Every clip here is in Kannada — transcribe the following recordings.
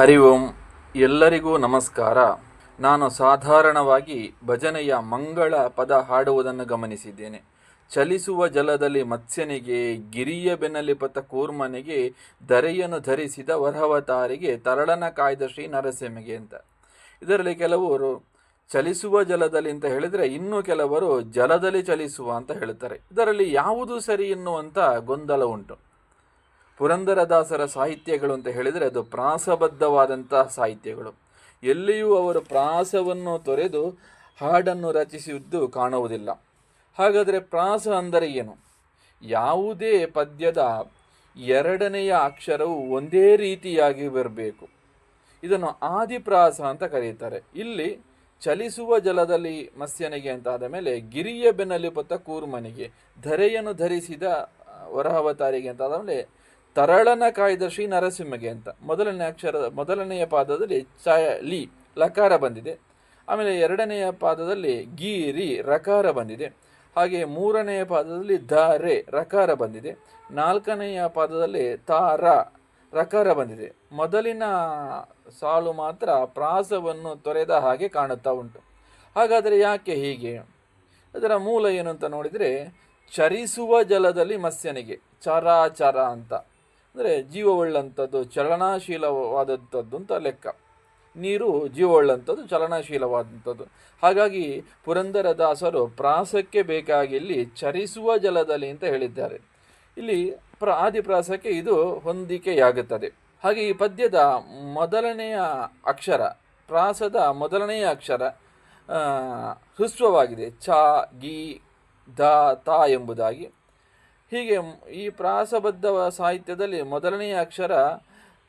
ಹರಿ ಓಂ. ಎಲ್ಲರಿಗೂ ನಮಸ್ಕಾರ. ನಾನು ಸಾಧಾರಣವಾಗಿ ಭಜನೆಯ ಮಂಗಳ ಪದ ಹಾಡುವುದನ್ನು ಗಮನಿಸಿದ್ದೇನೆ. ಚಲಿಸುವ ಜಲದಲ್ಲಿ ಮತ್ಸ್ಯನಿಗೆ, ಗಿರಿಯ ಬೆನ್ನಲಿ ಪತ ಕೂರ್ಮನಿಗೆ ಧರೆಯನ್ನು ಧರಿಸಿದ ವರಹವತಾರಿಗೆ ತರಳನ ಕಾಯ್ದ ಶ್ರೀ ನರಸಿಂಹಗೆ ಅಂತ. ಇದರಲ್ಲಿ ಕೆಲವರು ಚಲಿಸುವ ಜಲದಲ್ಲಿ ಅಂತ ಹೇಳಿದರೆ ಇನ್ನೂ ಕೆಲವರು ಜಲದಲ್ಲಿ ಚಲಿಸುವ ಅಂತ ಹೇಳ್ತಾರೆ. ಇದರಲ್ಲಿ ಯಾವುದು ಸರಿ ಎನ್ನುವಂಥ ಗೊಂದಲ ಉಂಟು. ಪುರಂದರದಾಸರ ಸಾಹಿತ್ಯಗಳು ಅಂತ ಹೇಳಿದರೆ ಅದು ಪ್ರಾಸಬದ್ಧವಾದಂತಹ ಸಾಹಿತ್ಯಗಳು. ಎಲ್ಲಿಯೂ ಅವರು ಪ್ರಾಸವನ್ನು ತೊರೆದು ಹಾಡನ್ನು ರಚಿಸಿದ್ದು ಕಾಣುವುದಿಲ್ಲ. ಹಾಗಾದರೆ ಪ್ರಾಸ ಅಂದರೆ ಏನು? ಯಾವುದೇ ಪದ್ಯದ ಎರಡನೆಯ ಅಕ್ಷರವು ಒಂದೇ ರೀತಿಯಾಗಿ ಬರಬೇಕು. ಇದನ್ನು ಆದಿಪ್ರಾಸ ಅಂತ ಕರೆಯುತ್ತಾರೆ ಇಲ್ಲಿ ಚಲಿಸುವ ಜಲದಲ್ಲಿ ಮತ್ಸ್ಯನಿಗೆ ಅಂತಾದ ಮೇಲೆ ಗಿರಿಯ ಬೆನ್ನಲ್ಲಿ ಪೊತ್ತ ಕೂರ್ಮನಿಗೆ, ಧರೆಯನ್ನು ಧರಿಸಿದ ವರಹವತಾರಿಗೆ ಅಂತಾದ ಮೇಲೆ ತರಳನ ಕಾಯ್ದ ಶ್ರೀ ನರಸಿಂಹಗೆ ಅಂತ. ಮೊದಲನೇ ಅಕ್ಷರ, ಮೊದಲನೆಯ ಪಾದದಲ್ಲಿ ಚ, ಲಿ, ಲಕಾರ ಬಂದಿದೆ. ಆಮೇಲೆ ಎರಡನೆಯ ಪಾದದಲ್ಲಿ ಗೀರಿ ರಕಾರ ಬಂದಿದೆ. ಹಾಗೆ ಮೂರನೆಯ ಪಾದದಲ್ಲಿ ಧ, ರೆ, ರಕಾರ ಬಂದಿದೆ. ನಾಲ್ಕನೆಯ ಪಾದದಲ್ಲಿ ತಾರ ರಕಾರ ಬಂದಿದೆ. ಮೊದಲಿನ ಸಾಲು ಮಾತ್ರ ಪ್ರಾಸವನ್ನು ತೊರೆದ ಹಾಗೆ ಕಾಣುತ್ತಾ ಉಂಟು. ಹಾಗಾದರೆ ಯಾಕೆ ಹೀಗೆ? ಅದರ ಮೂಲ ಏನು ಅಂತ ನೋಡಿದರೆ, ಚರಿಸುವ ಜಲದಲ್ಲಿ ಮತ್ಸ್ಯನಿಗೆ ಚರಾಚರ ಅಂತ. ಅಂದರೆ ಜೀವವುಳ್ಳಂಥದ್ದು ಚಲನಾಶೀಲವಾದಂಥದ್ದು ಅಂತ ಲೆಕ್ಕ. ನೀರು ಜೀವವುಳ್ಳಂಥದ್ದು ಚಲನಶೀಲವಾದಂಥದ್ದು. ಹಾಗಾಗಿ ಪುರಂದರದಾಸರು ಪ್ರಾಸಕ್ಕೆ ಬೇಕಾಗಿ ಇಲ್ಲಿ ಚರಿಸುವ ಜಲದಲ್ಲಿ ಅಂತ ಹೇಳಿದ್ದಾರೆ. ಇಲ್ಲಿ ಪ್ರ ಆದಿಪ್ರಾಸಕ್ಕೆ ಇದು ಹೊಂದಿಕೆಯಾಗುತ್ತದೆ. ಹಾಗೆ ಈ ಪದ್ಯದ ಮೊದಲನೆಯ ಅಕ್ಷರ, ಪ್ರಾಸದ ಮೊದಲನೆಯ ಅಕ್ಷರ ಹೃಸ್ವವಾಗಿದೆ. ಚ, ಗಿ, ದ, ತ ಎಂಬುದಾಗಿ. ಹೀಗೆ ಈ ಪ್ರಾಸಬದ್ಧ ಸಾಹಿತ್ಯದಲ್ಲಿ ಮೊದಲನೆಯ ಅಕ್ಷರ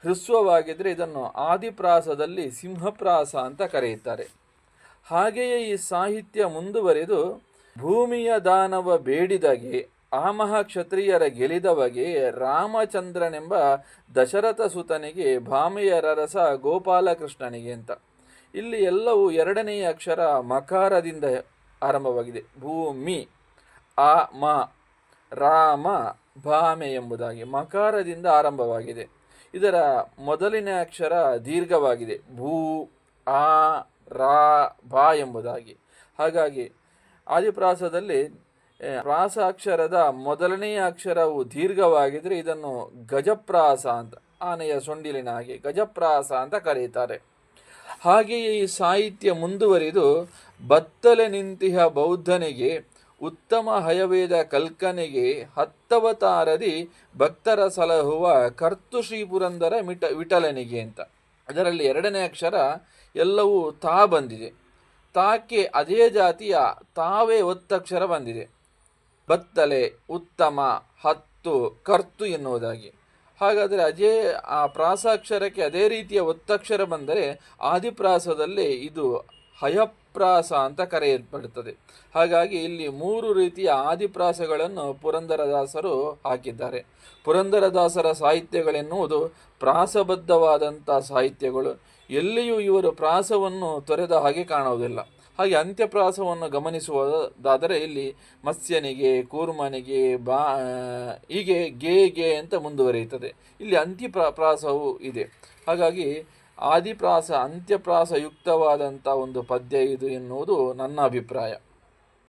ಹೃಸ್ವವಾಗಿದ್ದರೆ ಇದನ್ನು ಆದಿಪ್ರಾಸದಲ್ಲಿ ಸಿಂಹಪ್ರಾಸ ಅಂತ ಕರೆಯುತ್ತಾರೆ. ಹಾಗೆಯೇ ಈ ಸಾಹಿತ್ಯ ಮುಂದುವರೆದು ಭೂಮಿಯ ದಾನವ ಬೇಡಿದಾಗೆ ಆಮಹ ಕ್ಷತ್ರಿಯರ ಗೆಲಿದವಗೆ ರಾಮಚಂದ್ರನೆಂಬ ದಶರಥ ಸುತನಿಗೆ ಭಾಮೆಯರ ರಸ ಗೋಪಾಲಕೃಷ್ಣನಿಗೆ ಅಂತ. ಇಲ್ಲಿ ಎಲ್ಲವೂ ಎರಡನೆಯ ಅಕ್ಷರ ಮಕಾರದಿಂದ ಆರಂಭವಾಗಿದೆ. ಭೂಮಿ, ಆ, ಮ ರಾಮ ಭಾಮೆ ಎಂಬುದಾಗಿ ಮಕಾರದಿಂದ ಆರಂಭವಾಗಿದೆ. ಇದರ ಮೊದಲಿನ ಅಕ್ಷರ ದೀರ್ಘವಾಗಿದೆ. ಭೂ, ಆ, ರಾ ಬಾ ಎಂಬುದಾಗಿ. ಹಾಗಾಗಿ ಆದಿಪ್ರಾಸದಲ್ಲಿ ಪ್ರಾಸ ಅಕ್ಷರದ ಮೊದಲನೆಯ ಅಕ್ಷರವು ದೀರ್ಘವಾಗಿದ್ದರೆ ಇದನ್ನು ಗಜಪ್ರಾಸ ಅಂತ, ಆನೆಯ ಸೊಂಡಿಲಿನ ಹಾಗೆ ಗಜಪ್ರಾಸ ಅಂತ ಕರೆಯುತ್ತಾರೆ. ಹಾಗೆಯೇ ಈ ಸಾಹಿತ್ಯ ಮುಂದುವರಿದು ಬತ್ತಲೆ ನಿಂತಿಹ ಬೌದ್ಧನಿಗೆ ಉತ್ತಮ ಹಯವೇದ ಕಲ್ಕನೆಗೆ ಹತ್ತವತಾರದಿ ಭಕ್ತರ ಸಲಹುವ ಕರ್ತು ಶ್ರೀ ಪುರಂದರ ಮಿಟ, ವಿಠಲನಿಗೆ ಅಂತ. ಅದರಲ್ಲಿ ಎರಡನೇ ಅಕ್ಷರ ಎಲ್ಲವೂ ತಾ ಬಂದಿದೆ. ತಾಕೆ ಅದೇ ಜಾತಿಯ ತಾವೇ ಒತ್ತಕ್ಷರ ಬಂದಿದೆ. ಬತ್ತಲೆ, ಉತ್ತಮ, ಹತ್ತು, ಕರ್ತು ಎನ್ನುವುದಾಗಿ. ಹಾಗಾದರೆ ಅದೇ ಆ ಪ್ರಾಸಾಕ್ಷರಕ್ಕೆ ಅದೇ ರೀತಿಯ ಒತ್ತಕ್ಷರ ಬಂದರೆ ಆದಿಪ್ರಾಸದಲ್ಲಿ ಇದು ಹಯಪ್ರಾಸ ಅಂತ ಕರೆಯಲ್ಪಡುತ್ತದೆ. ಹಾಗಾಗಿ ಇಲ್ಲಿ ಮೂರು ರೀತಿಯ ಆದಿಪ್ರಾಸಗಳನ್ನು ಪುರಂದರದಾಸರು ಹಾಕಿದ್ದಾರೆ. ಪುರಂದರದಾಸರ ಸಾಹಿತ್ಯಗಳೆನ್ನುವುದು ಪ್ರಾಸಬದ್ಧವಾದಂಥ ಸಾಹಿತ್ಯಗಳು. ಎಲ್ಲಿಯೂ ಇವರು ಪ್ರಾಸವನ್ನು ತೊರೆದ ಹಾಗೆ ಕಾಣುವುದಿಲ್ಲ. ಹಾಗೆ ಅಂತ್ಯಪ್ರಾಸವನ್ನು ಗಮನಿಸುವುದಾದರೆ ಇಲ್ಲಿ ಮತ್ಸ್ಯನಿಗೆ, ಕೂರ್ಮನಿಗೆ, ಬಾ, ಹೀಗೆ ಗೆ ಗೆ ಅಂತ ಮುಂದುವರಿಯುತ್ತದೆ. ಇಲ್ಲಿ ಅಂತ್ಯಪ್ರಾ ಪ್ರಾಸವೂ ಇದೆ. ಹಾಗಾಗಿ ಆದಿಪ್ರಾಸ ಅಂತ್ಯಪ್ರಾಸ ಯುಕ್ತವಾದಂಥ ಒಂದು ಪದ್ಯ ಇದು ಎನ್ನುವುದು ನನ್ನ ಅಭಿಪ್ರಾಯ.